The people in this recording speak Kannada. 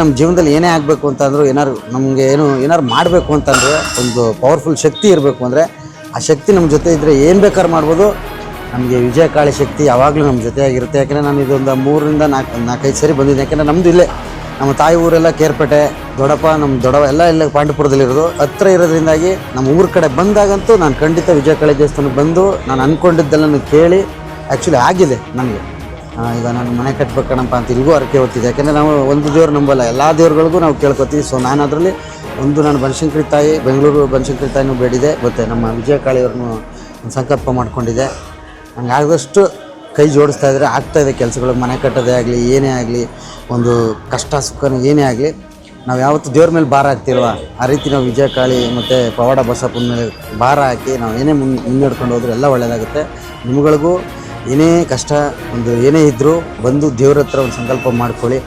ನಮ್ಮ ಜೀವನದಲ್ಲಿ ಏನೇ ಆಗಬೇಕು ಅಂತಂದ್ರು ಏನಾರು ನಮಗೆ ಏನು ಏನಾರು ಮಾಡಬೇಕು ಅಂತಂದರೆ ಒಂದು ಪವರ್ಫುಲ್ ಶಕ್ತಿ ಇರಬೇಕು ಅಂದರೆ ಆ ಶಕ್ತಿ ನಮ್ಮ ಜೊತೆ ಇದ್ದರೆ ಏನು ಬೇಕಾದ್ರೂ ಮಾಡ್ಬೋದು. ನಮಗೆ ವಿಜಯ ಕಾಳಿ ಶಕ್ತಿ ಯಾವಾಗಲೂ ನಮ್ಮ ಜೊತೆಯಾಗಿರುತ್ತೆ ಯಾಕೆಂದರೆ ನಾನು ಇದೊಂದು ಮೂರರಿಂದ ನಾಲ್ಕು, ನಾಲ್ಕೈದು ಸರಿ ಬಂದಿದ್ದೆ ಯಾಕೆಂದರೆ ನಮ್ಮದು ಇಲ್ಲೇ. ನಮ್ಮ ತಾಯಿ ಊರೆಲ್ಲ ಕೇರ್ಪೇಟೆ, ದೊಡ್ಡಪ್ಪ, ನಮ್ಮ ದೊಡ್ಡವ ಎಲ್ಲ ಇಲ್ಲ ಪಾಂಡಪುರದಲ್ಲಿರೋದು. ಹತ್ರ ಇರೋದ್ರಿಂದಾಗಿ ನಮ್ಮ ಊರ ಕಡೆ ಬಂದಾಗಂತೂ ನಾನು ಖಂಡಿತ ವಿಜಯ ಕಾಳಿ ದೇವಸ್ಥಾನಕ್ಕೆ ಬಂದು ನಾನು ಅಂದ್ಕೊಂಡಿದ್ದೆಲ್ಲ ಕೇಳಿ ಆ್ಯಕ್ಚುಲಿ ಆಗಿದೆ ನನಗೆ. ಈಗ ನಾನು ಮನೆ ಕಟ್ಬೇಕಣಪ್ಪ ಅಂತ ಇಲ್ಲಿಗೂ ಹರಕೆ ಹೊತ್ತಿದ್ದೆ ಯಾಕೆಂದರೆ ನಾವು ಒಂದು ದೇವ್ರು ನಂಬಲ್ಲ, ಎಲ್ಲ ದೇವ್ರುಗಳಿಗೂ ನಾವು ಕೇಳ್ಕೊತೀವಿ. ಸೊ ನಾನು ಅದರಲ್ಲಿ ಒಂದು ನಾನು ಬನಶಂಕರಿ ತಾಯಿ, ಬೆಂಗಳೂರು ಬನಶಂಕರಿ ತಾಯಿನೂ ಬೇಡಿದೆ. ಮತ್ತು ನಮ್ಮ ವಿಜಯ ಕಾಳಿಯವ್ರನ್ನೂ ಸಂಕಲ್ಪ ಮಾಡಿಕೊಂಡಿದ್ದೆ ನಂಗೆ ಆದಷ್ಟು ಕೈ ಜೋಡಿಸ್ತಾ ಇದ್ದರೆ ಆಗ್ತಾ ಇದೆ ಕೆಲಸಗಳು. ಮನೆ ಕಟ್ಟೋದೇ ಆಗಲಿ, ಏನೇ ಆಗಲಿ, ಒಂದು ಕಷ್ಟ ಸುಖನ ಏನೇ ಆಗಲಿ, ನಾವು ಯಾವತ್ತು ದೇವ್ರ ಮೇಲೆ ಭಾರ ಹಾಕ್ತಿಲ್ವ? ಆ ರೀತಿ ನಾವು ವಿಜಯ ಕಾಳಿ ಮತ್ತು ಪವಾಡ ಬಸಪ್ಪನ ಮೇಲೆ ಭಾರ ಹಾಕಿ ನಾವು ಏನೇ ಮುನ್, ಮುನ್ನಡ್ಕೊಂಡು ಹೋದ್ರೆ ಎಲ್ಲ ಒಳ್ಳೆಯದಾಗುತ್ತೆ ನಿಮ್ಗಳಿಗೂ ಏನೇ ಕಷ್ಟ ಒಂದು ಏನೇ ಇದ್ದರೂ ಬಂದು ದೇವ್ರ ಹತ್ರ ಒಂದು ಸಂಕಲ್ಪ ಮಾಡ್ಕೊಳ್ಳಿ.